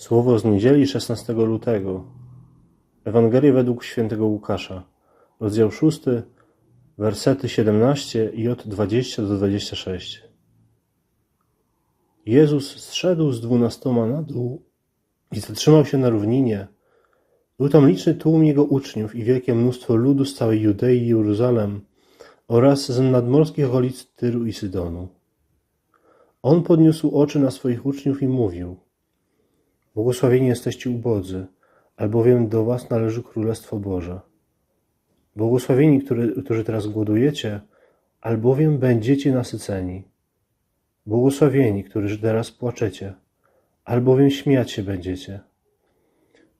Słowo z niedzieli 16 lutego. Ewangelia według świętego Łukasza. Rozdział 6, wersety 17 i od 20 do 26. Jezus zszedł z dwunastoma na dół i zatrzymał się na równinie. Był tam liczny tłum jego uczniów i wielkie mnóstwo ludu z całej Judei i Jeruzalem oraz z nadmorskich okolic Tyru i Sydonu. On podniósł oczy na swoich uczniów i mówił – Błogosławieni jesteście ubodzy, albowiem do was należy Królestwo Boże. Błogosławieni, który, którzy teraz głodujecie, albowiem będziecie nasyceni. Błogosławieni, którzy teraz płaczecie, albowiem śmiać się będziecie.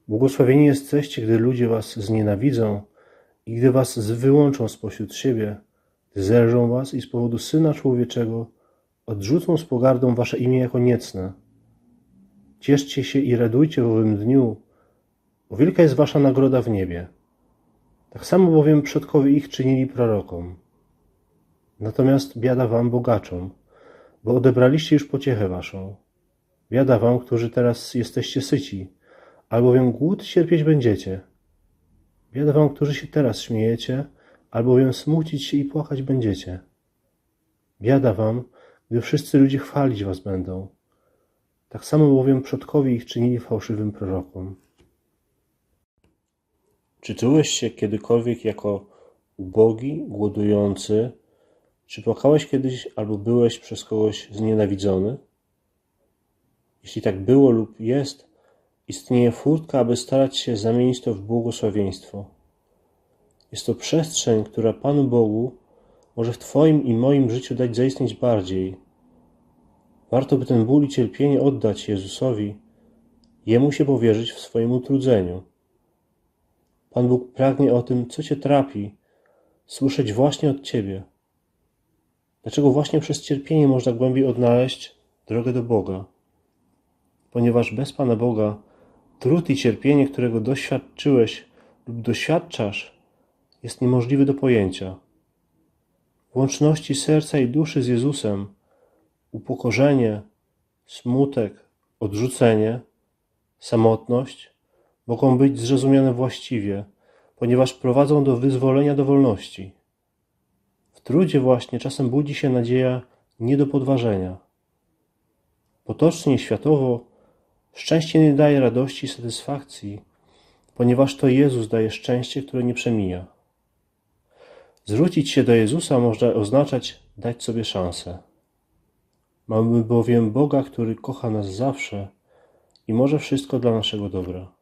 Błogosławieni jesteście, gdy ludzie was znienawidzą i gdy was wyłączą spośród siebie, gdy zerżą was i z powodu Syna Człowieczego odrzucą z pogardą wasze imię jako niecne. Cieszcie się i radujcie w owym dniu, bo wielka jest wasza nagroda w niebie. Tak samo bowiem przodkowie ich czynili prorokom. Natomiast biada wam bogaczom, bo odebraliście już pociechę waszą. Biada wam, którzy teraz jesteście syci, albowiem głód cierpieć będziecie. Biada wam, którzy się teraz śmiejecie, albowiem smucić się i płakać będziecie. Biada wam, gdy wszyscy ludzie chwalić was będą. Tak samo bowiem przodkowie ich czynili fałszywym prorokom. Czy czułeś się kiedykolwiek jako ubogi, głodujący? Czy płakałeś kiedyś albo byłeś przez kogoś znienawidzony? Jeśli tak było lub jest, istnieje furtka, aby starać się zamienić to w błogosławieństwo. Jest to przestrzeń, która Panu Bogu może w Twoim i moim życiu dać zaistnieć bardziej. Warto by ten ból i cierpienie oddać Jezusowi, Jemu się powierzyć w swoim utrudzeniu. Pan Bóg pragnie o tym, co Cię trapi, słyszeć właśnie od Ciebie. Dlaczego właśnie przez cierpienie można głębiej odnaleźć drogę do Boga? Ponieważ bez Pana Boga trud i cierpienie, którego doświadczyłeś lub doświadczasz, jest niemożliwy do pojęcia. W łączności serca i duszy z Jezusem upokorzenie, smutek, odrzucenie, samotność mogą być zrozumiane właściwie, ponieważ prowadzą do wyzwolenia do wolności. W trudzie właśnie czasem budzi się nadzieja nie do podważenia. Potocznie, światowo, szczęście nie daje radości i satysfakcji, ponieważ to Jezus daje szczęście, które nie przemija. Zwrócić się do Jezusa można oznaczać dać sobie szansę. Mamy bowiem Boga, który kocha nas zawsze i może wszystko dla naszego dobra.